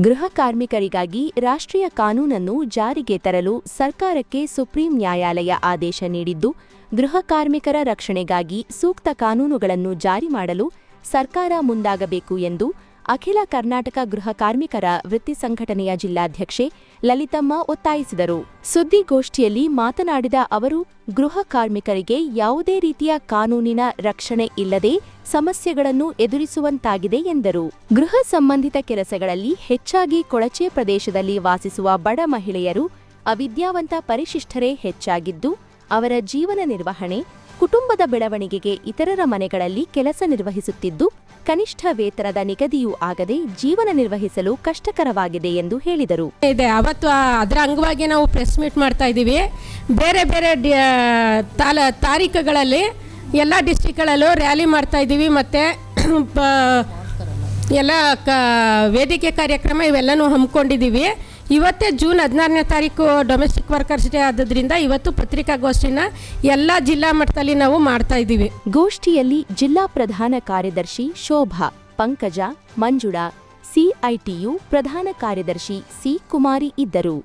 ಗೃಹ ಕಾರ್ಮಿಕರಿಗಾಗಿ ರಾಷ್ಟ್ರೀಯ ಕಾನೂನನ್ನು ಜಾರಿಗೆ ತರಲು ಸರ್ಕಾರಕ್ಕೆ ಸುಪ್ರೀಂ ನ್ಯಾಯಾಲಯ ಆದೇಶ ನೀಡಿದ್ದು, ಗೃಹ ಕಾರ್ಮಿಕರ ರಕ್ಷಣೆಗಾಗಿ ಸೂಕ್ತ ಕಾನೂನುಗಳನ್ನು ಜಾರಿ ಮಾಡಲು ಸರ್ಕಾರ ಮುಂದಾಗಬೇಕು ಎಂದು ಅಖಿಲ ಕರ್ನಾಟಕ ಗೃಹ ಕಾರ್ಮಿಕರ ವೃತ್ತಿ ಸಂಘಟನೆಯ ಜಿಲ್ಲಾಧ್ಯಕ್ಷೆ ಲಲಿತಮ್ಮ ಒತ್ತಾಯಿಸಿದರು. ಸುದ್ದಿಗೋಷ್ಠಿಯಲ್ಲಿ ಮಾತನಾಡಿದ ಅವರು, ಗೃಹ ಕಾರ್ಮಿಕರಿಗೆ ಯಾವುದೇ ರೀತಿಯ ಕಾನೂನಿನ ರಕ್ಷಣೆ ಇಲ್ಲದೆ ಸಮಸ್ಯೆಗಳನ್ನು ಎದುರಿಸುವಂತಾಗಿದೆ ಎಂದರು. ಗೃಹ ಸಂಬಂಧಿತ ಕೆಲಸಗಳಲ್ಲಿ ಹೆಚ್ಚಾಗಿ ಕೊಳಚೆ ಪ್ರದೇಶದಲ್ಲಿ ವಾಸಿಸುವ ಬಡ ಮಹಿಳೆಯರು ಅವಿದ್ಯಾವಂತ ಪರಿಶಿಷ್ಟರೇ ಹೆಚ್ಚಾಗಿದ್ದು, ಅವರ ಜೀವನ ನಿರ್ವಹಣೆ, ಕುಟುಂಬದ ಬೆಳವಣಿಗೆಗೆ ಇತರರ ಮನೆಗಳಲ್ಲಿ ಕೆಲಸ ನಿರ್ವಹಿಸುತ್ತಿದ್ದು, ಕನಿಷ್ಠ ವೇತನದ ನಿಗದಿಯೂ ಆಗದೆ ಜೀವನ ನಿರ್ವಹಿಸಲು ಕಷ್ಟಕರವಾಗಿದೆ ಎಂದು ಹೇಳಿದರು. ಇದೆ. ಅವತ್ತು ಅದರ ಅಂಗವಾಗಿ ನಾವು ಪ್ರೆಸ್ ಮೀಟ್ ಮಾಡ್ತಾ ಇದ್ದೀವಿ. ಬೇರೆ ಬೇರೆ ತಾಲ ತಾರೀಖುಗಳಲ್ಲಿ ಎಲ್ಲ ಡಿಸ್ಟಿಕ್ಗಳಲ್ಲೂ ರ್ಯಾಲಿ ಮಾಡ್ತಾ ಇದ್ದೀವಿ ಮತ್ತು ಎಲ್ಲ ಕ, ವೇದಿಕೆ ಕಾರ್ಯಕ್ರಮ ಇವೆಲ್ಲನೂ ಹಮ್ಮಿಕೊಂಡಿದ್ದೀವಿ. ಇವತ್ತೇ ಜೂನ್ ಹದಿನಾರನೇ ತಾರೀಕು ಡೊಮೆಸ್ಟಿಕ್ ವರ್ಕರ್ಸ್ ಡೇ ಆದ್ದರಿಂದ ಇವತ್ತು ಪತ್ರಿಕಾಗೋಷ್ಠಿನ ಎಲ್ಲ ಜಿಲ್ಲಾ ಮಟ್ಟದಲ್ಲಿ ನಾವು ಮಾಡ್ತಾ ಇದ್ದೀವಿ. ಗೋಷ್ಠಿಯಲ್ಲಿ ಜಿಲ್ಲಾ ಪ್ರಧಾನ ಕಾರ್ಯದರ್ಶಿ ಶೋಭಾ, ಪಂಕಜ, ಮಂಜುಳಾ, ಸಿಐಟಿಯು ಪ್ರಧಾನ ಕಾರ್ಯದರ್ಶಿ ಸಿ ಕುಮಾರಿ ಇದ್ದರು.